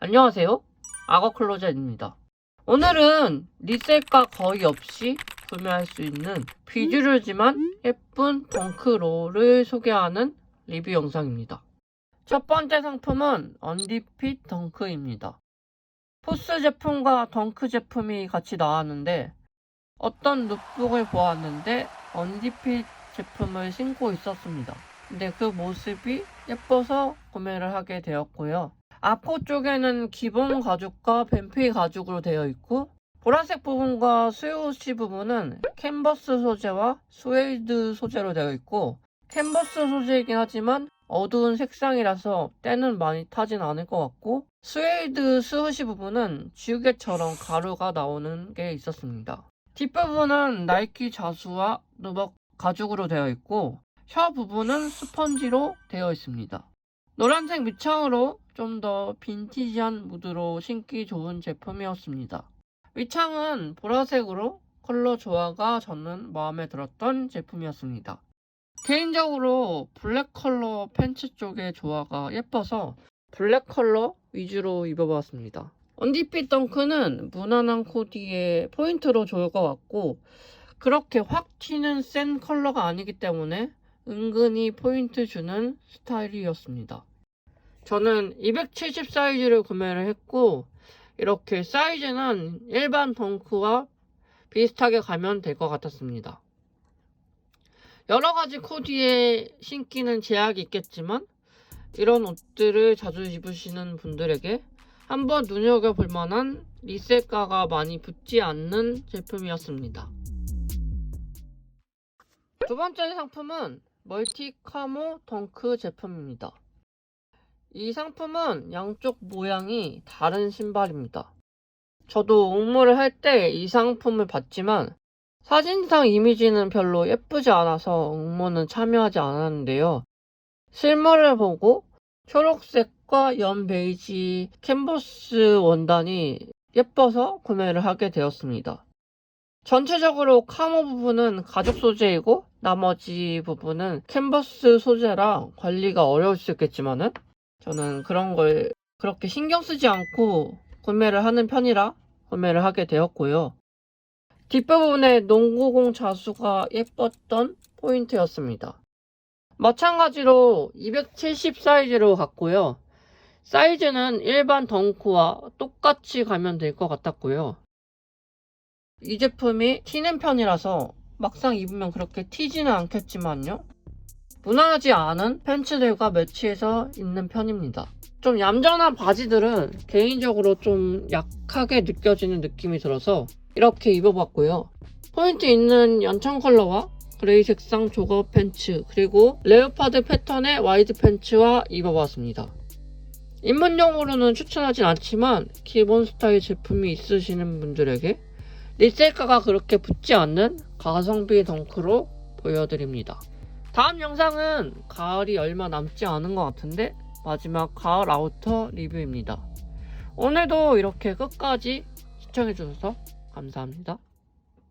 안녕하세요. 악어 클로젯입니다. 오늘은 리셀가 거의 없이 구매할 수 있는 비주류지만 예쁜 덩크롤을 소개하는 리뷰 영상입니다. 첫 번째 상품은 언디핏 덩크입니다. 포스 제품과 덩크 제품이 같이 나왔는데 어떤 룩북을 보았는데 언디핏 제품을 신고 있었습니다. 근데 그 모습이 예뻐서 구매를 하게 되었고요. 앞코 쪽에는 기본 가죽과 뱀피 가죽으로 되어 있고 보라색 부분과 수요시 부분은 캔버스 소재와 스웨이드 소재로 되어 있고 캔버스 소재이긴 하지만 어두운 색상이라서 때는 많이 타진 않을 것 같고 스웨이드 스우시 부분은 지우개처럼 가루가 나오는 게 있었습니다. 뒷부분은 나이키 자수와 누벅 가죽으로 되어 있고 혀 부분은 스펀지로 되어 있습니다. 노란색 밑창으로 좀 더 빈티지한 무드로 신기 좋은 제품이었습니다. 위창은 보라색으로 컬러 조화가 저는 마음에 들었던 제품이었습니다. 개인적으로 블랙 컬러 팬츠 쪽의 조화가 예뻐서 블랙 컬러 위주로 입어봤습니다. 언디핏 덩크는 무난한 코디에 포인트로 좋을 것 같고 그렇게 확 튀는 센 컬러가 아니기 때문에 은근히 포인트 주는 스타일이었습니다. 저는 270 사이즈를 구매를 했고 이렇게 사이즈는 일반 덩크와 비슷하게 가면 될 것 같았습니다. 여러 가지 코디에 신기는 제약이 있겠지만 이런 옷들을 자주 입으시는 분들에게 한번 눈여겨볼 만한 리셀가가 많이 붙지 않는 제품이었습니다. 두 번째 상품은 멀티 카모 덩크 제품입니다. 이 상품은 양쪽 모양이 다른 신발입니다. 저도 옥무를 할 때 이 상품을 봤지만 사진상 이미지는 별로 예쁘지 않아서 옥무는 참여하지 않았는데요. 실물을 보고 초록색과 연 베이지 캔버스 원단이 예뻐서 구매를 하게 되었습니다. 전체적으로 카모 부분은 가죽 소재이고 나머지 부분은 캔버스 소재라 관리가 어려울 수 있겠지만은 저는 그런 걸 그렇게 신경 쓰지 않고 구매를 하는 편이라 구매를 하게 되었고요. 뒷부분에 농구공 자수가 예뻤던 포인트였습니다. 마찬가지로 270 사이즈로 갔고요. 사이즈는 일반 덩크와 똑같이 가면 될 것 같았고요. 이 제품이 튀는 편이라서 막상 입으면 그렇게 튀지는 않겠지만요. 무난하지 않은 팬츠들과 매치해서 입는 편입니다. 좀 얌전한 바지들은 개인적으로 좀 약하게 느껴지는 느낌이 들어서 이렇게 입어봤고요. 포인트 있는 연청 컬러와 그레이 색상 조거 팬츠 그리고 레오파드 패턴의 와이드 팬츠와 입어봤습니다. 입문용으로는 추천하진 않지만 기본 스타일 제품이 있으시는 분들에게 리셀가가 그렇게 붙지 않는 가성비 덩크로 보여드립니다. 다음 영상은 가을이 얼마 남지 않은 것 같은데 마지막 가을 아우터 리뷰입니다. 오늘도 이렇게 끝까지 시청해주셔서 감사합니다.